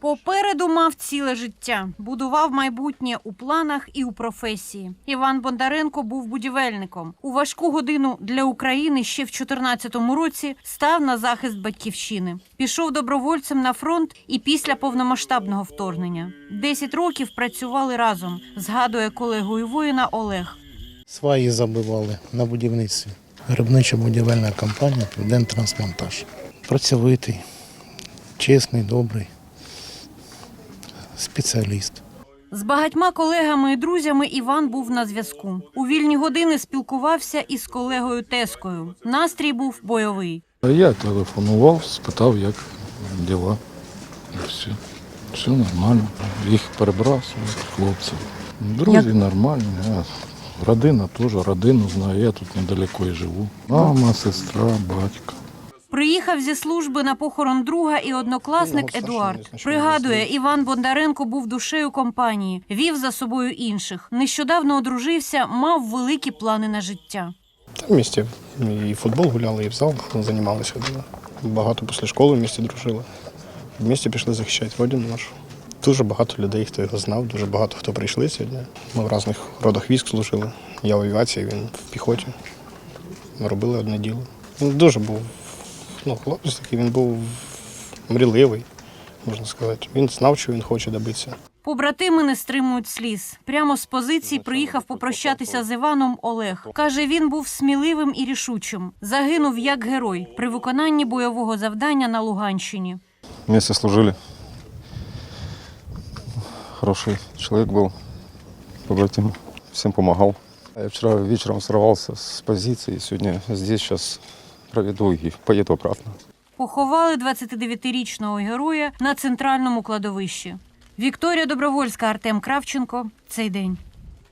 Попереду мав ціле життя, будував майбутнє у планах і у професії. Іван Бондаренко був будівельником. У важку годину для України ще в 14-му році став на захист батьківщини. Пішов добровольцем на фронт і після повномасштабного вторгнення. Десять років працювали разом, згадує колегою воїна Олег. Сваї забивали на будівництві. Грибнича будівельна компанія Південтрансмонтаж. Працьовитий, чесний, добрий спеціаліст. З багатьма колегами і друзями Іван був на зв'язку. У вільні години спілкувався із колегою Тескою. Настрій був бойовий. Я телефонував, спитав, як діла. І все. Все нормально. Їх перебрасують, хлопців. Друзі нормальні. Родина теж, родину знаю, я тут недалеко і живу. Мама, сестра, батько. Приїхав зі служби на похорон друга і однокласник Едуард. Пригадує, Іван Бондаренко був душею компанії, вів за собою інших. Нещодавно одружився, мав великі плани на життя. В місті і футбол гуляли, і в зал займалися. Багато після школи в місті дружили. В місті пішли захищати родину нашу. Дуже багато людей, хто його знав, дуже багато хто прийшли сьогодні. Ми в різних родах військ служили. Я в авіації, він в піхоті. Ми робили одне діло. Він дуже був ну, хлопець такий, він був мрійливий, можна сказати. Він знав, що він хоче добитися. Побратими не стримують сліз. Прямо з позиції приїхав попрощатися з Іваном Олег. Каже, він був сміливим і рішучим. Загинув як герой при виконанні бойового завдання на Луганщині. Вместе служили. Хороший человек был, побратим, всем помогал. Я вчера вечером сорвался с позиции, сегодня здесь сейчас проведу и поеду обратно. Поховали 29-річного героя на центральному кладовищі. Вікторія Добровольська, Артем Кравченко. Цей день.